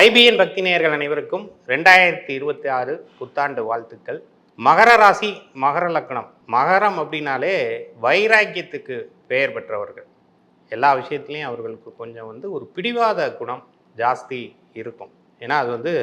IBN பக்தி நேயர்கள் அனைவருக்கும் ரெண்டாயிரத்தி இருபத்தி ஆறு புத்தாண்டு வாழ்த்துக்கள். மகர ராசி மகர லக்னம். மகரம் அப்படின்னாலே வைராக்கியத்துக்கு பெயர் பெற்றவர்கள். எல்லா விஷயத்துலையும் அவர்களுக்கு கொஞ்சம் வந்து ஒரு பிடிவாத குணம் ஜாஸ்தி இருக்கும். ஏன்னா அது வந்து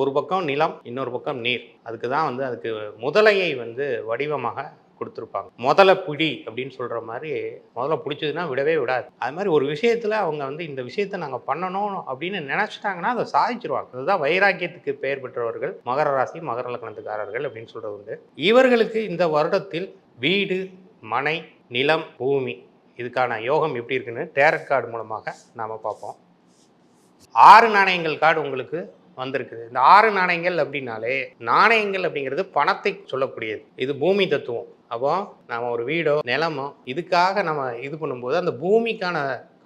ஒரு பக்கம் நிலம் இன்னொரு பக்கம் நீர். அதுக்கு தான் வந்து அதுக்கு முதலையை வந்து வடிவமாக கொடுத்துருப்பாங்க. முதல்ல பிடி அப்படின்னு சொல்கிற மாதிரி முதல்ல பிடிச்சதுன்னா விடவே விடாது. அது மாதிரி ஒரு விஷயத்தில் அவங்க வந்து இந்த விஷயத்தை நாங்கள் பண்ணணும் அப்படின்னு நினச்சிட்டாங்கன்னா அதை சாதிச்சிருவாங்க. அதுதான் வைராக்கியத்துக்கு பெயர் பெற்றவர்கள் மகர ராசி மகர லக்னத்துக்காரர்கள் அப்படின்னு சொல்கிறது உண்டு. இவர்களுக்கு இந்த வருடத்தில் வீடு மனை நிலம் பூமி இதுக்கான யோகம் எப்படி இருக்குன்னு டேரட் கார்டு மூலமாக நாம் பார்ப்போம். ஆறு நாணயங்கள் கார்டு உங்களுக்கு வந்திருக்குது. இந்த ஆறு நாணயங்கள் அப்படின்னாலே நாணயங்கள் அப்படிங்கிறது பணத்தை சொல்லக்கூடியது. இது பூமி தத்துவம். அப்போ நம்ம ஒரு வீடோ நிலமோ இதுக்காக நம்ம இது பண்ணும்போது அந்த பூமிக்கான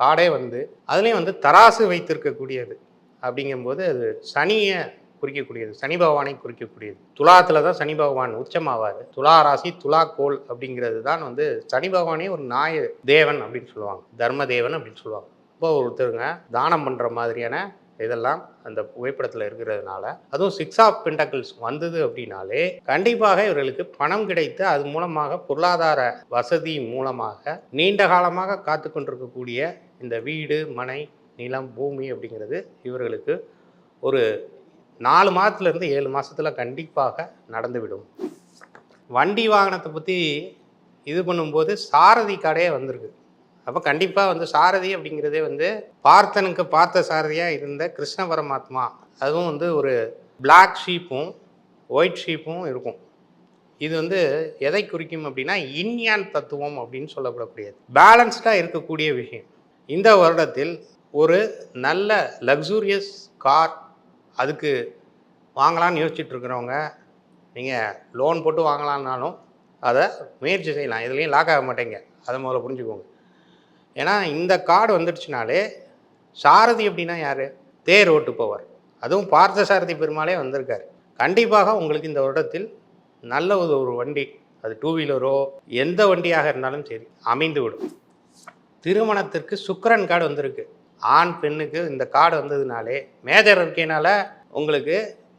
காடே வந்து அதுலேயும் வந்து தராசு வைத்திருக்கக்கூடியது. அப்படிங்கும்போது அது சனியை குறிக்கக்கூடியது சனி பகவானை குறிக்கக்கூடியது. துலாத்துல தான் சனி பகவான் உச்சமாவார். துலா ராசி துலா கோல் அப்படிங்கிறது தான் வந்து சனி பகவானே ஒரு நாய தேவன் அப்படின்னு சொல்லுவாங்க. தர்ம தேவன் அப்படின்னு சொல்லுவாங்க. இப்போ ஒருத்தருங்க தானம் பண்ணுற மாதிரியான இதெல்லாம் அந்த புகைப்படத்தில் இருக்கிறதுனால. அதுவும் சிக்ஸ் ஆஃப் பென்டக்கிள்ஸ் வந்தது அப்படின்னாலே கண்டிப்பாக இவர்களுக்கு பணம் கிடைத்து அது மூலமாக பொருளாதார வசதி மூலமாக நீண்ட காலமாக காத்து கொண்டிருக்கக்கூடிய இந்த வீடு மனை நிலம் பூமி அப்படிங்கிறது இவர்களுக்கு ஒரு நாலு மாதத்துலேருந்து ஏழு மாதத்துல கண்டிப்பாக நடந்துவிடும். வண்டி வாகனத்தை பற்றி இது பண்ணும்போது சாரதி கடையே வந்திருக்கு. அப்போ கண்டிப்பாக வந்து சாரதி அப்படிங்கிறதே வந்து பார்த்தனுக்கு பார்த்த சாரதியாக இருந்த கிருஷ்ண பரமாத்மா. அதுவும் வந்து ஒரு பிளாக் ஷீப்பும் ஒயிட் ஷீப்பும் இருக்கும். இது வந்து எதை குறிக்கும் அப்படின்னா இன்யான் தத்துவம் அப்படின்னு சொல்லப்படக்கூடியது. பேலன்ஸ்டாக இருக்கக்கூடிய விஷயம். இந்த வருடத்தில் ஒரு நல்ல லக்ஸூரியஸ் கார் அதுக்கு வாங்கலாம்னு யோசிச்சுட்டு இருக்கிறவங்க நீங்கள் லோன் போட்டு வாங்கலான்னாலும் அதை முயற்சி செய்யலாம். இதுலேயும் லாக் ஆக மாட்டேங்க. அதை முதல்ல புரிஞ்சுக்கோங்க. ஏன்னா இந்த கார்டு வந்துடுச்சுனாலே சாரதி அப்படின்னா யார்? தேர் ஓட்டு போவார். அதுவும் பார்த்த சாரதி பெருமாளே வந்திருக்கார். கண்டிப்பாக உங்களுக்கு இந்த வருடத்தில் நல்ல ஒரு ஒரு வண்டி அது டூ வீலரோ எந்த வண்டியாக இருந்தாலும் சரி அமைந்து விடும். திருமணத்திற்கு சுக்கரன் கார்டு வந்திருக்கு. ஆண் பெண்ணுக்கு இந்த கார்டு வந்ததுனாலே மேஜர் இருக்கையினால உங்களுக்கு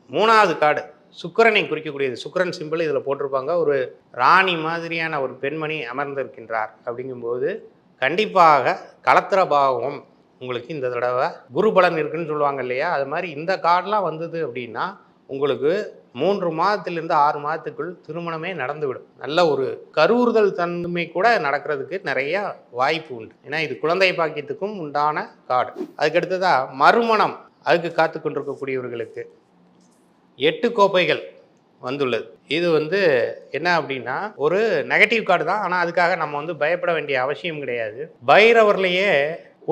மூணாவது கார்டு சுக்கரனை குறிக்கக்கூடியது. சுக்கரன் சிம்பிள் இதில் போட்டிருப்பாங்க. ஒரு ராணி மாதிரியான ஒரு பெண்மணி அமர்ந்திருக்கின்றார் அப்படிங்கும்போது கண்டிப்பாக கலத்திர பாவம் உங்களுக்கு இந்த தடவை குரு பலன் இருக்குன்னு சொல்லுவாங்க இல்லையா? அது மாதிரி இந்த கார்டெலாம் வந்தது அப்படின்னா உங்களுக்கு மூன்று மாதத்திலிருந்து ஆறு மாதத்துக்குள் திருமணமே நடந்துவிடும். நல்ல ஒரு கருவுறுதல் தன்மை கூட நடக்கிறதுக்கு நிறைய வாய்ப்பு உண்டு. ஏன்னா இது குழந்தை பாக்கியத்துக்கும் உண்டான கார்டு. அதுக்கடுத்ததாக மறுமணம். அதுக்கு காத்து கொண்டிருக்கக்கூடியவர்களுக்கு எட்டு கோப்பைகள். வந்துள்ளது. இது வந்து என்ன அப்படின்னா ஒரு நெகட்டிவ் கார்டு தான். ஆனால் அதுக்காக நம்ம வந்து பயப்பட வேண்டிய அவசியம் கிடையாது. பைரவர்லேயே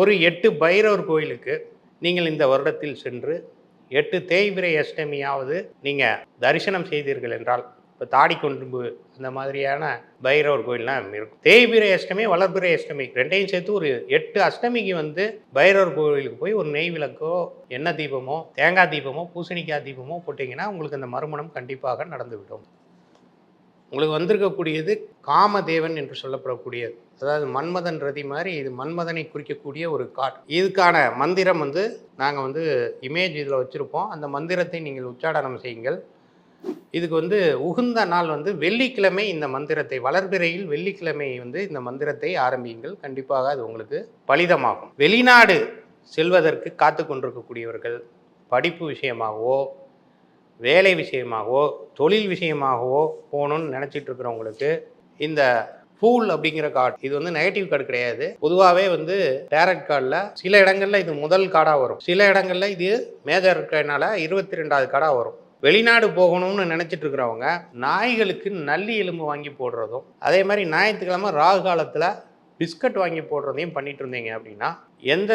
ஒரு எட்டு பைரவர் கோயிலுக்கு நீங்கள் இந்த வருடத்தில் சென்று எட்டு தேய்பிரை அஷ்டமியாவது நீங்கள் தரிசனம் செய்தீர்கள் என்றால் இப்போ தாடிக்கொண்டு இந்த மாதிரியான பைரவர் கோயில்லாம் இருக்கும். தேய்பிரை அஷ்டமி வளர்பிரை அஷ்டமி ரெண்டையும் சேர்த்து ஒரு எட்டு அஷ்டமிக்கு வந்து பைரவர் கோயிலுக்கு போய் ஒரு நெய் விளக்கோ எண்ணெய் தீபமோ தேங்காய் தீபமோ பூசணிக்காய் தீபமோ போட்டிங்கன்னா உங்களுக்கு அந்த மறுமணம் கண்டிப்பாக நடந்துவிடும். உங்களுக்கு வந்திருக்கக்கூடியது காமதேவன் என்று சொல்லப்படக்கூடியது. அதாவது மன்மதன் ரதி மாதிரி இது மன்மதனை குறிக்கக்கூடிய ஒரு காட். இதுக்கான மந்திரம் வந்து நாங்கள் வந்து இமேஜ் இதில் வச்சுருப்போம். அந்த மந்திரத்தை நீங்கள் உச்சாடனம் செய்யுங்கள். இதுக்கு வந்து உகுந்த நாள் வந்து வெள்ளிக்கிழமை இந்த மந்திரத்தை வளர்பிறையில் வெள்ளிக்கிழமை வந்து இந்த மந்திரத்தை ஆரம்பியுங்கள். கண்டிப்பாக அது உங்களுக்கு பலிதமாகும். வெளிநாடு செல்வதற்கு காத்து கொண்டிருக்கக்கூடியவர்கள் படிப்பு விஷயமாகவோ வேலை விஷயமாகவோ தொழில் விஷயமாகவோ போகணும்னு நினச்சிட்டு இருக்கிறவங்களுக்கு இந்த ஃபூல் அப்படிங்கிற கார்டு இது வந்து நெகட்டிவ் கார்டு கிடையாது. பொதுவாகவே வந்து டேரக்ட் கார்டில் சில இடங்களில் இது முதல் கார்டாக வரும். சில இடங்களில் இது மேஜர் இருக்கிறதுனால இருபத்தி ரெண்டாவது கார்டாக வரும். வெளிநாடு போகணும்னு நினச்சிட்டு இருக்கிறவங்க நாய்களுக்கு நல்லி எலும்பு வாங்கி போடுறதும் அதே மாதிரி ஞாயிற்றுக்கிழமை ராகு காலத்தில் பிஸ்கட் வாங்கி போடுறதையும் பண்ணிட்டு இருந்தீங்க அப்படின்னா எந்த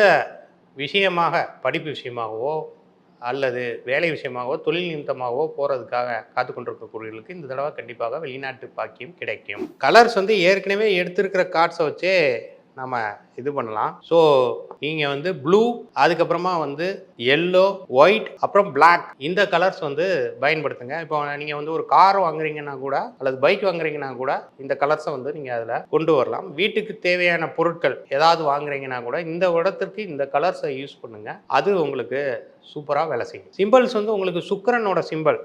விஷயமாக படிப்பு விஷயமாகவோ அல்லது வேலை விஷயமாகவோ தொழில் நிமித்தமாகவோ போகிறதுக்காக காத்து கொண்டிருக்கக்கூடியவர்களுக்கு இந்த தடவை கண்டிப்பாக வெளிநாட்டு பாக்கியம் கிடைக்கும். கலர்ஸ் வந்து ஏற்கனவே எடுத்திருக்கிற கார்ட்ஸை வச்சே நம்ம இது பண்ணலாம். ஸோ நீங்கள் வந்து ப்ளூ அதுக்கப்புறமா வந்து எல்லோ ஒயிட் அப்புறம் பிளாக் இந்த கலர்ஸ் வந்து பயன்படுத்துங்க. இப்போ நீங்கள் வந்து ஒரு கார் வாங்குறீங்கன்னா கூட அல்லது பைக் வாங்குறீங்கன்னா கூட இந்த கலர்ஸை வந்து நீங்கள் அதில் கொண்டு வரலாம். வீட்டுக்கு தேவையான பொருட்கள் ஏதாவது வாங்குறீங்கன்னா கூட இந்த இடத்திற்கு இந்த கலர்ஸை யூஸ் பண்ணுங்கள் அது உங்களுக்கு சூப்பராக வேலை செய்யும். சிம்பிள்ஸ் வந்து உங்களுக்கு சுக்கிரனோட சிம்பிள்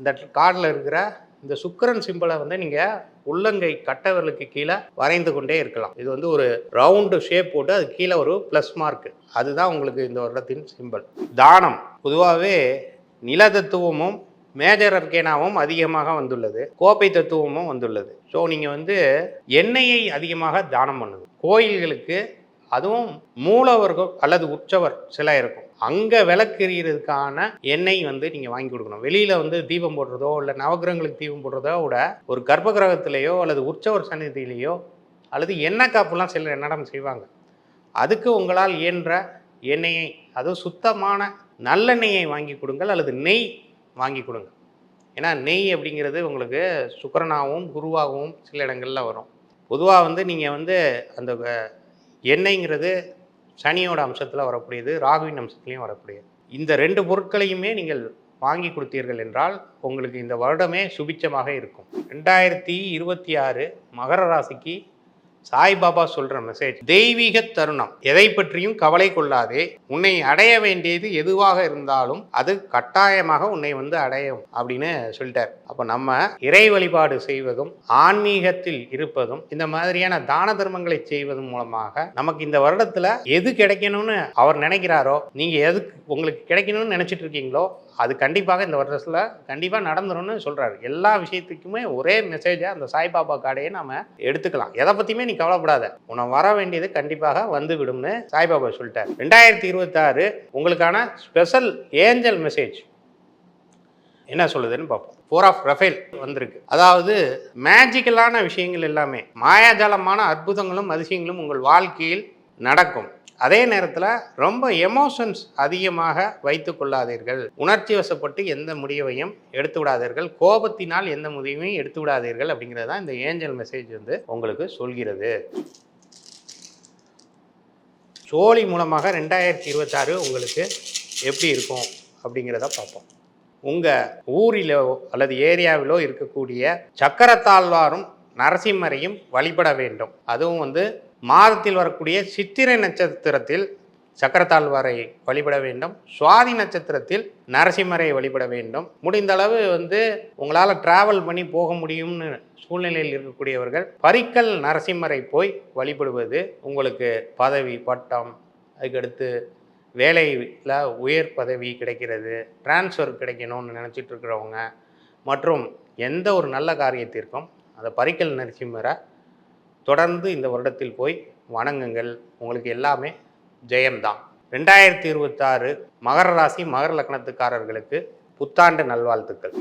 இந்த கார்டில் இருக்கிற இந்த சுக்கரன் சிம்பிளை வந்து நீங்கள் உள்ளங்கை கட்டவர்களுக்கு கீழே வரைந்து கொண்டே இருக்கலாம். இது வந்து ஒரு ரவுண்டு ஷேப் போட்டு அது கீழே ஒரு ப்ளஸ் மார்க் அதுதான் உங்களுக்கு இந்த வருடத்தின் சிம்பிள் தானம். பொதுவாகவே நில தத்துவமும் மேஜர் அர்கேனாவும் அதிகமாக வந்துள்ளது. கோப்பை தத்துவமும் வந்துள்ளது. ஸோ நீங்கள் வந்து எண்ணெயை அதிகமாக தானம் பண்ணுங்க. கோயில்களுக்கு அதுவும் மூலவர்கள் அல்லது உற்சவர் சிலை இருக்கும். அங்கே விளக்கெறியறதுக்கான எண்ணெய் வந்து நீங்கள் வாங்கி கொடுக்கணும். வெளியில் வந்து தீபம் போடுறதோ இல்லை நவகிரகங்களுக்கு தீபம் போடுறதோ விட ஒரு கர்ப்ப கிரகத்திலேயோ அல்லது உற்சவர் சந்நிதியிலேயோ அல்லது எண்ணெய் காப்புலாம் சிலர் என்னடம் செய்வாங்க? அதுக்கு உங்களால் இயன்ற எண்ணெயை அதுவும் சுத்தமான நல்லெண்ணெயை வாங்கி கொடுங்கள் அல்லது நெய் வாங்கி கொடுங்க ஏன்னா நெய் அப்படிங்கிறது உங்களுக்கு சுக்கரனாகவும் குருவாகவும் சில இடங்களில் வரும். பொதுவாக வந்து நீங்கள் வந்து அந்த எண்ணெய்ங்கிறது சனியோட அம்சத்தில் வரக்கூடியது ராகுவின் அம்சத்துலேயும் வரக்கூடியது. இந்த ரெண்டு பொருட்களையுமே நீங்கள் வாங்கி கொடுத்தீர்கள் என்றால் உங்களுக்கு இந்த வருடமே சுபிச்சமாக இருக்கும். ரெண்டாயிரத்தி இருபத்தி ஆறு மகர ராசிக்கு சாய்பாபா சொல்ற மெசேஜ் தெய்வீக தருணம். எதை பற்றியும் கவலை கொள்ளாதே. உன்னை அடைய வேண்டியது எதுவாக இருந்தாலும் அது கட்டாயமாக உன்னை வந்து அடையும் அப்படின்னு சொல்லிட்டார். அப்ப நம்ம இறை வழிபாடு செய்வதும் ஆன்மீகத்தில் இருப்பதும் இந்த மாதிரியான தான தர்மங்களை செய்வதன் மூலமாக நமக்கு இந்த வருடத்துல எது கிடைக்கணும்னு அவர் நினைக்கிறாரோ நீங்க எதுக்கு உங்களுக்கு கிடைக்கணும்னு நினைச்சிட்டு இருக்கீங்களோ அது கண்டிப்பாக இந்த வருஷத்தில் கண்டிப்பாக நடந்துரும்னு சொல்கிறாரு எல்லா விஷயத்துக்குமே ஒரே மெசேஜாக அந்த சாய்பாபா காடையை நம்ம எடுத்துக்கலாம். எதை பற்றியுமே நீ கவலைப்படாத. உன வர வேண்டியது கண்டிப்பாக வந்து விடும்னு சாய்பாபா சொல்லிட்டார். ரெண்டாயிரத்தி இருபத்தாறு உங்களுக்கான ஸ்பெஷல் ஏஞ்சல் மெசேஜ் என்ன சொல்லுதுன்னு பார்ப்போம். ஃபோர் ஆஃப் ரஃபேல் வந்திருக்கு. அதாவது மேஜிக்கலான விஷயங்கள் எல்லாமே மாயாஜாலமான அற்புதங்களும் அதிசயங்களும் உங்கள் வாழ்க்கையில் நடக்கும். அதே நேரத்தில் ரொம்ப எமோஷன்ஸ் அதிகமாக வைத்து கொள்ளாதீர்கள். உணர்ச்சி வசப்பட்டு எந்த முடிவையும் எடுத்து விடாதீர்கள். கோபத்தினால் எந்த முடிவையும் எடுத்து விடாதீர்கள் அப்படிங்கிறது தான் இந்த ஏஞ்சல் மெசேஜ் வந்து உங்களுக்கு சொல்கிறது. சோழி மூலமாக ரெண்டாயிரத்தி இருபத்தாறு உங்களுக்கு எப்படி இருக்கும் அப்படிங்கிறத பார்ப்போம். உங்கள் ஊரிலோ அல்லது ஏரியாவிலோ இருக்கக்கூடிய சக்கரத்தாழ்வாரும் நரசிம்மரையும் வழிபட வேண்டும். அதுவும் வந்து மாதத்தில் வரக்கூடிய சித்திரை நட்சத்திரத்தில் சக்கரத்தாழ்வாரை வழிபட வேண்டும். சுவாதி நட்சத்திரத்தில் நரசிம்மரை வழிபட வேண்டும். முடிந்த அளவு வந்து உங்களால் டிராவல் பண்ணி போக முடியும்னு சூழ்நிலையில் இருக்கக்கூடியவர்கள் பரிக்கல் நரசிம்மரை போய் வழிபடுவது உங்களுக்கு பதவி பட்டம் அதுக்கடுத்து வேலையில் உயர் பதவி கிடைக்கிறது டிரான்ஸ்ஃபர் கிடைக்கணும்னு நினச்சிட்டு இருக்கிறவங்க மற்றும் எந்த ஒரு நல்ல காரியத்திற்கும் அந்த பரிக்கல் நரசிம்மரை தொடர்ந்து இந்த வருடத்தில் போய் வணங்குங்கள். உங்களுக்கு எல்லாமே ஜெயம்தான். ரெண்டாயிரத்தி இருபத்தாறு மகர ராசி மகர லக்னத்துக்காரர்களுக்கு புத்தாண்டு நல்வாழ்த்துக்கள்.